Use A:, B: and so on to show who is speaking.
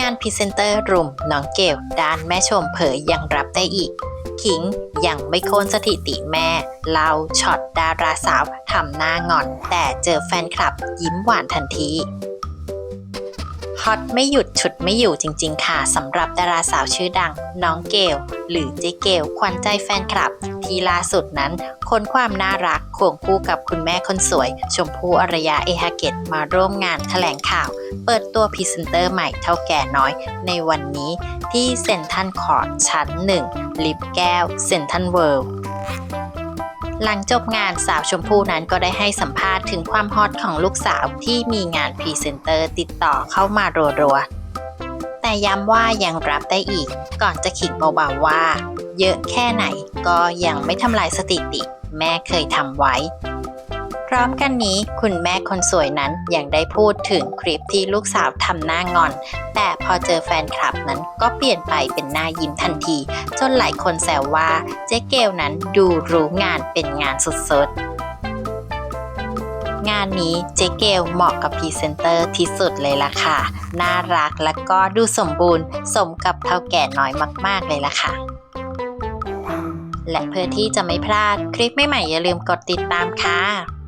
A: งานพรีเซนเตอร์รุมน้องเกลด้านแม่ชมเผยยังรับได้อีก ขิงยังไม่โค่นสถิติแม่เล่าช็อตดาราสาวทำหน้างอน แต่เจอแฟนคลับยิ้มหวานทันทีฮอตไม่หยุดฉุดไม่อยู่จริง ๆ ค่ะสำหรับดาราสาวชื่อดัง น้องเกลหรือเจ๊เกลขวัญใจแฟนคลับ ที่ล่าสุดนั้นค้นความน่ารักควงคู่กับคุณแม่คนสวย ชมพู่อารยาเอฮาเกตมาร่วมงานแถลงข่าว เปิดตัวพรีเซนเตอร์ใหม่เท่าแก่น้อย ในวันนี้ที่เซ็นทรัลคอร์ดชั้น 1 ลิฟแก้วเซ็นทรัลเวิลด์หลังจบงานสาวชมพู่นั้นก็ได้ให้สัมภาษณ์ถึงความฮอตของลูกสาวที่มีงานพรีเซนเตอร์ติดต่อเข้ามารัวๆ ย้ำว่ายังรับได้อีก ก่อนจะขิงเบาๆว่า เยอะแค่ไหนก็ยังไม่ทำลายสถิติ แม่เคยทำไว้ พร้อมกันนี้คุณแม่คนสวยนั้นยังได้พูดถึงคลิปที่ลูกสาวทำหน้างอน แต่พอเจอแฟนคลับนั้นก็เปลี่ยนไปเป็นหน้ายิ้มทันที จนหลายคนแซวว่าเจ๊เกลนั้นดูรู้งานเป็นงานสุดๆ งานนี้เจ๊เกลเหมาะกับพรีเซนเตอร์ที่สุดเลยล่ะค่ะ น่ารักและก็ดูสมบูรณ์ สมกับเท่าแก่น้อยมาก ๆ เลยล่ะค่ะ และเพื่อที่จะไม่พลาดคลิปใหม่ๆอย่าลืมกดติดตามค่ะ